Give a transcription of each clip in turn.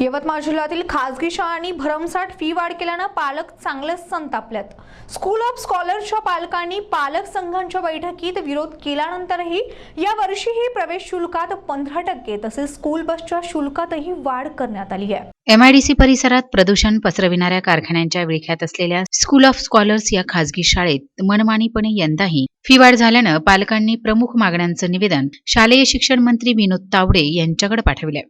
यवतमाळ जिल्ह्यातील खासगी शाळांनी भरमसाठ फी वाढ केल्यानं पालक चांगलेच संतापल्यात स्कूल ऑफ स्कॉलर्सच्या पालकांनी पालक संघांच्या बैठकीत विरोध केल्यानंतरही या वर्षीही प्रवेश शुल्कात पंधरा टक्के तसेच स्कूल बसच्या शुल्कातही वाढ करण्यात आली आहे. एमआयडीसी परिसरात प्रदूषण पसरविणाऱ्या कारखान्यांच्या विळख्यात असलेल्या स्कूल ऑफ स्कॉलर्स या खासगी शाळेत मनमानीपणे यंदाही फी वाढ झाल्यानं पालकांनी प्रमुख मागण्यांचं निवेदन शालेय शिक्षण मंत्री विनोद तावडे यांच्याकडे पाठविले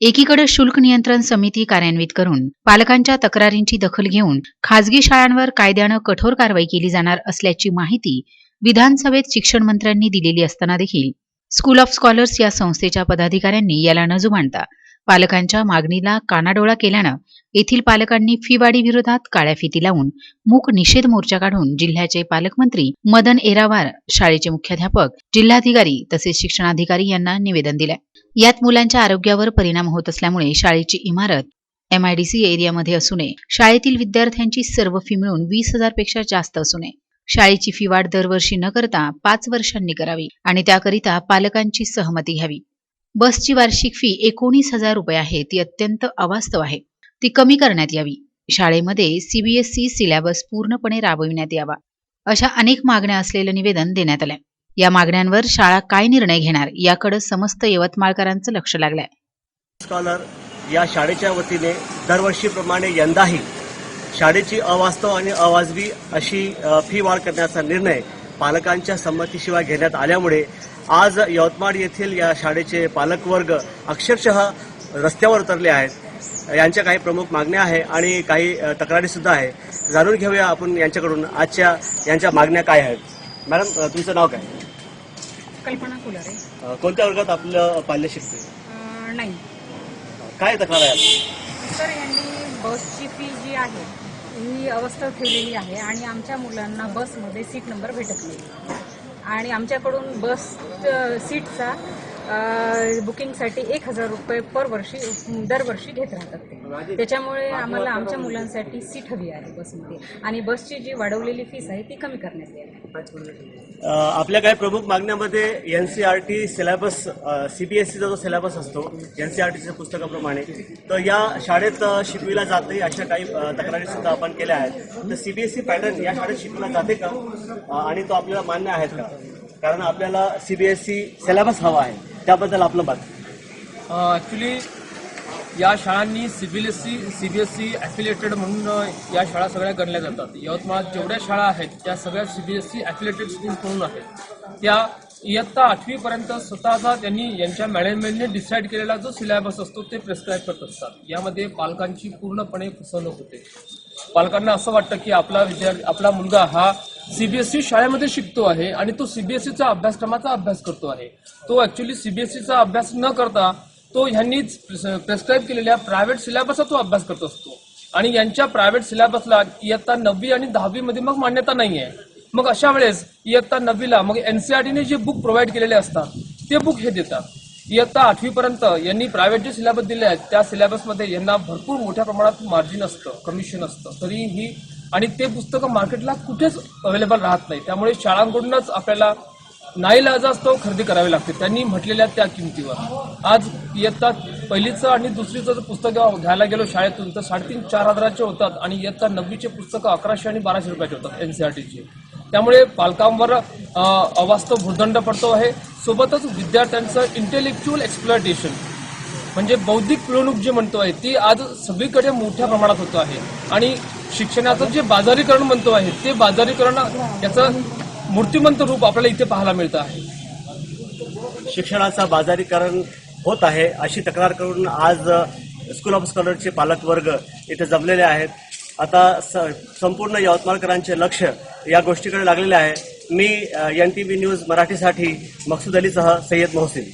एकीकडे शुल्क नियंत्रण समिती कार्यान्वित करून पालकांच्या तक्रारींची दखल घेऊन खासगी शाळांवर कायद्यानं कठोर कारवाई केली जाणार असल्याची माहिती विधानसभेत शिक्षण मंत्र्यांनी दिलेली असताना देखील स्कूल ऑफ स्कॉलर्स या संस्थेच्या पदाधिकाऱ्यांनी याला न जुमानता पालकांच्या मागणीला कानाडोळा केल्यानं येथील पालकांनी फीवाढी विरोधात काळ्या फिती लावून मूक निषेध मोर्चा काढून जिल्ह्याचे पालकमंत्री मदन एरावार शाळेचे मुख्याध्यापक जिल्हाधिकारी तसेच शिक्षणाधिकारी यांना निवेदन दिलंय यात मुलांच्या आरोग्यावर परिणाम होत असल्यामुळे शाळेची इमारत एमआयडीसी एरियामध्ये असू नये. शाळेतील विद्यार्थ्यांची सर्व फी मिळून वीस हजारपेक्षा जास्त असू नये. शाळेची फी वाढ दरवर्षी न करता पाच वर्षांनी करावी आणि त्याकरिता पालकांची सहमती घ्यावी. बसची वार्षिक फी एकोणीस हजार रुपये आहे ती अत्यंत अवास्तव आहे. ती कमी करण्यात यावी. शाळेमध्ये सीबीएसई सिलेबस पूर्णपणे राबविण्यात यावा. अशा अनेक मागण्या असलेलं निवेदन देण्यात आलंय. या मागण्यांवर शाळा काय निर्णय घेणार याकडे समस्त यवतमाळकरांचं लक्ष लागलंय. स्कॉलर या शाळेच्या वतीने दरवर्षीप्रमाणे यंदाही शाळेची अवास्तव आणि अवाजवी अशी फी वाढ करण्याचा निर्णय पालकांच्या संमतीशिवाय घेण्यात आल्यामुळे आज यवतमाळ येथील या शाळेचे पालकवर्ग अक्षरशः रस्त्यावर उतरले आहेत. यांच्या काही प्रमुख मागण्या आहे आणि काही तक्रारीसुद्धा तक्रारी सुद्धा आहे. जाणून घेऊया आपण यांच्याकडून आजच्या यांच्या मागण्या काय आहेत. मॅडम तुमचं नाव काय? कल्पना फुलारे अ, कोणत्या वर्गात आपलं पाल्य शिकते अं, नाही काय तक्रार आहे? आपली? तर यांनी बसची फी जी आहे ही अवस्था ठेवलेली आहे आणि आमच्या मुलांना बसमध्ये सीट नंबर भेटत नाही. आणि आमच्याकडून बस अं, सीटचा बुकिंगसाठी एक हजार रुपये पर वर्षी दरवर्षी घेत राहतात ते. त्याच्यामुळे आम्हाला आमच्या मुलांसाठी सीट हवी आहे बसमध्ये. आणि बसची जी वाढवलेली फीस आहे ती कमी करण्यात येईल. आपल्या काही प्रमुख मागण्यामध्ये N C R T syllabus सीचा जो सिलेबस असतो एन सी आर टीच्या पुस्तकाप्रमाणे तर या शाळेत शिकविला जात नाही अशा काही तक्रारी सुद्धा आपण केल्या आहेत. तर C B S C pattern या शाळेत शिकवला जाते का? आणि तो आपल्याला मान्य आहेत का? कारण आपल्याला सीबीएसई सिलेबस हवा आहे. त्याबद्दल आपलं मत. ॲक्च्युली या शाळांनी सीबीएसई सीबीएसई ॲफिलिएटेड म्हणून या शाळा सगळ्या गणल्या जातात. यवतमाळात जेवढ्या शाळा आहेत त्या सगळ्या सीबीएसई ॲफिलिएटेड स्कूल्स म्हणून आहेत. त्या इयत्ता आठवीपर्यंत स्वतःचा त्यांनी यांच्या मॅनेजमेंटने डिसाईड केलेला जो सिलेबस असतो ते प्रिस्क्राईब करत असतात. यामध्ये पालकांची पूर्णपणे फसवणूक होते. पालकांना असं वाटतं की आपला विद्यार्थी आपला मुलगा हा सीबीएसई शाळेमध्ये शिकतो आहे आणि तो सीबीएसईचा अभ्यासक्रमाचा अभ्यास करतो आहे. तो ऍक्च्युली सीबीएसईचा अभ्यास न करता तो ह्यांनीच प्रेस्क्राईब केलेल्या प्रायव्हेट सिलेबसचा तो अभ्यास करत असतो. आणि यांच्या प्रायव्हेट सिलेबसला इयत्ता नववी आणि दहावी मध्ये मग मान्यता नाही आहे मग अशा वेळेस इयत्ता नववीला मग एनसीआरटीने जे बुक प्रोव्हाइड केलेले असतात ते बुक हे देतात. इयत्ता आठवीपर्यंत यांनी प्रायव्हेट जे सिलेबस दिले आहेत त्या सिलेबसमध्ये यांना भरपूर मोठ्या प्रमाणात मार्जिन असतं कमिशन असतं. तरीही आणि ते पुस्तकं मार्केटला कुठेच अवेलेबल राहत नाही. त्यामुळे शाळांकडूनच आपल्याला नाही लाजास्तव खरेदी करावी लागते त्यांनी म्हटलेल्या त्या किमतीवर. आज इयत्ता पहिलीचं आणि दुसरीचं जर पुस्तक घ्यायला गेलो शाळेतून तर साडेतीन चार हजाराचे होतात आणि इयत्ता नववीचे पुस्तकं अकराशे आणि बाराशे रुपयाचे होतात एनसीआरटीचे त्यामुळे पालकांवर अवास्तव भूर्दंड पडतो आहे. सोबतच विद्यार्थ्यांचं इंटेलेक्च्युअल एक्सप्लॉयटेशन म्हणजे बौद्धिक पिळवणूक जे म्हणतो आहे ती आज सगळीकडे मोठ्या प्रमाणात होतं आहे. आणि शिक्षणाचं जे बाजारीकरण म्हणतो आहे ते बाजारीकरण याचं मूर्तिमंत रूप आपल्याला इथे पाहायला मिळतं आहे. शिक्षणाचा बाजारीकरण होत आहे अशी तक्रार करून आज स्कूल ऑफ स्कॉलरचे पालकवर्ग इथे जमलेले आहेत. आता स- संपूर्ण यवतमाळकरांचे लक्ष या गोष्टीकडे लागलेले आहे. मी एन टी व्ही न्यूज मराठीसाठी मकसूद अलीसह सय्यद मोहसिन.